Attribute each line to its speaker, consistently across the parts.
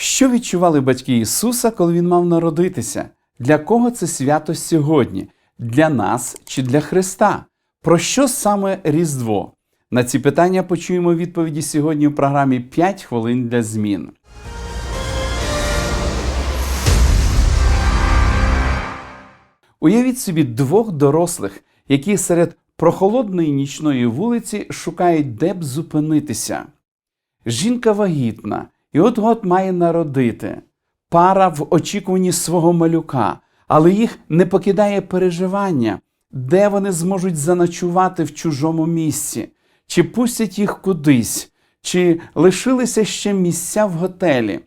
Speaker 1: Що відчували батьки Ісуса, коли Він мав народитися? Для кого це свято сьогодні? Для нас чи для Христа? Про що саме Різдво? На ці питання почуємо відповіді сьогодні в програмі «5 хвилин для змін. Уявіть собі двох дорослих, які серед прохолодної нічної вулиці шукають, де б зупинитися. Жінка вагітна і от-от має народити. Пара в очікуванні свого малюка, але їх не покидає переживання, де вони зможуть заночувати в чужому місці, чи пустять їх кудись, чи лишилися ще місця в готелі.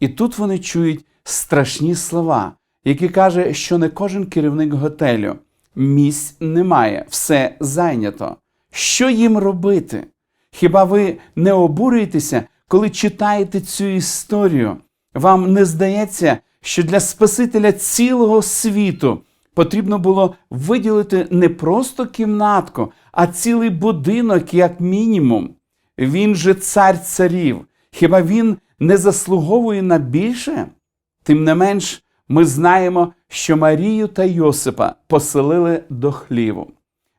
Speaker 1: І тут вони чують страшні слова, які каже, що не кожен керівник готелю. Місць немає, все зайнято. Що їм робити? Хіба ви не обурюєтеся, коли читаєте цю історію? Вам не здається, що для Спасителя цілого світу потрібно було виділити не просто кімнатку, а цілий будинок, як мінімум. Він же цар царів. Хіба він не заслуговує на більше? Тим не менш, ми знаємо, що Марію та Йосипа поселили до хліву.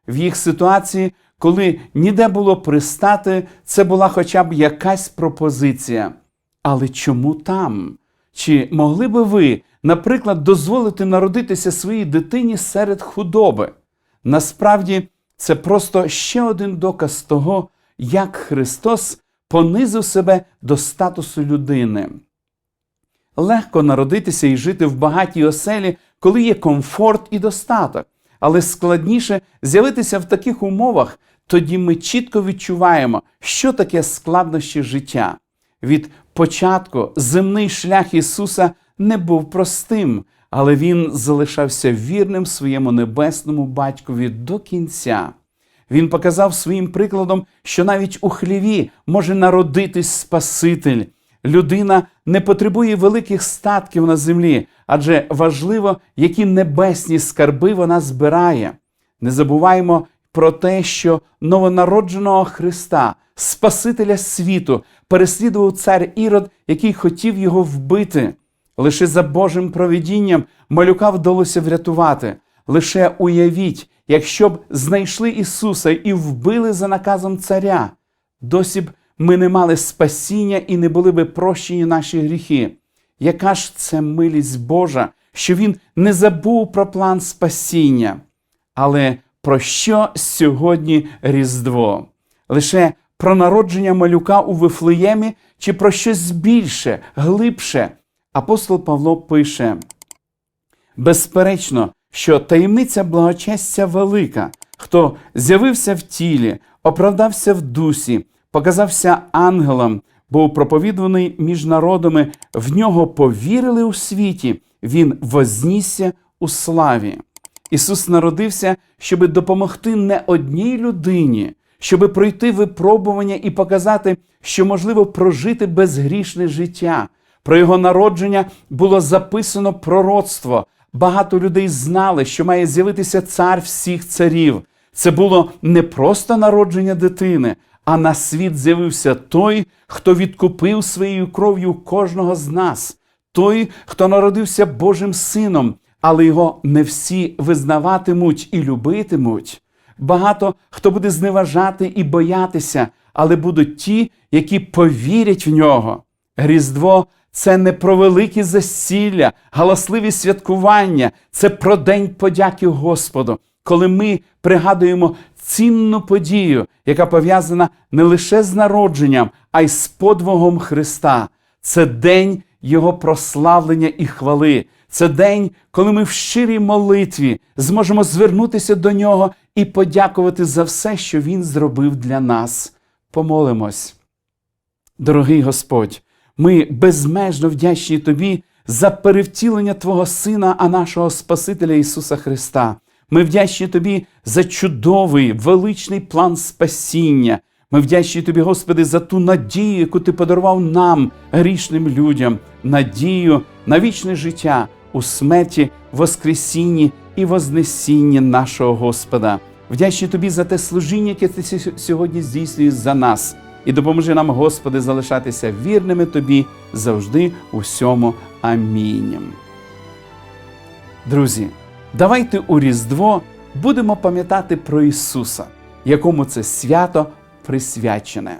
Speaker 1: В їх ситуації, коли ніде було пристати, це була хоча б якась пропозиція. Але чому там? Чи могли би ви, наприклад, дозволити народитися своїй дитині серед худоби? Насправді, це просто ще один доказ того, як Христос понизив себе до статусу людини. Легко народитися і жити в багатій оселі, коли є комфорт і достаток, але складніше з'явитися в таких умовах, тоді ми чітко відчуваємо, що таке складнощі життя. Від початку земний шлях Ісуса не був простим, але Він залишався вірним своєму небесному батькові до кінця. Він показав своїм прикладом, що навіть у хліві може народитись Спаситель. Людина не потребує великих статків на землі, адже важливо, які небесні скарби вона збирає. Не забуваємо про те, що новонародженого Христа, Спасителя світу, переслідував цар Ірод, який хотів його вбити. Лише за Божим провидінням малюка вдалося врятувати. Лише уявіть, якщо б знайшли Ісуса і вбили за наказом царя, досі б ми не мали спасіння і не були би прощені наші гріхи. Яка ж це милість Божа, що Він не забув про план спасіння? Але про що сьогодні Різдво? Лише про народження малюка у Вифлеємі чи про щось більше, глибше? Апостол Павло пише: Безперечно, що таємниця благочестя велика, хто з'явився в тілі, оправдався в дусі, показався ангелом, був проповідуваний між народами, в нього повірили у світі, він вознісся у славі. Ісус народився, щоби допомогти не одній людині, щоби пройти випробування і показати, що можливо прожити безгрішне життя. Про його народження було записано пророцтво. Багато людей знали, що має з'явитися цар всіх царів. Це було не просто народження дитини, а на світ з'явився той, хто відкупив своєю кров'ю кожного з нас, той, хто народився Божим Сином, але його не всі визнаватимуть і любитимуть. Багато хто буде зневажати і боятися, але будуть ті, які повірять в нього. Різдво це не про великі засілля, галасливі святкування, це про День подяки Господу, коли ми пригадуємо цінну подію, яка пов'язана не лише з народженням, а й з подвигом Христа. Це день Його прославлення і хвали. Це день, коли ми в щирій молитві зможемо звернутися до нього і подякувати за все, що Він зробив для нас. Помолимось. Дорогий Господь, ми безмежно вдячні Тобі за перевтілення Твого Сина, а нашого Спасителя Ісуса Христа. Ми вдячні Тобі за чудовий, величний план спасіння. Ми вдячні Тобі, Господи, за ту надію, яку Ти подарував нам, грішним людям, надію на вічне життя у смерті, Воскресінні і Вознесінні нашого Господа. Вдячні Тобі за те служіння, яке ти сьогодні здійснюєш за нас. І допоможи нам, Господи, залишатися вірними Тобі завжди у всьому. Амінь. Друзі, давайте у Різдво будемо пам'ятати про Ісуса, якому це свято присвячене.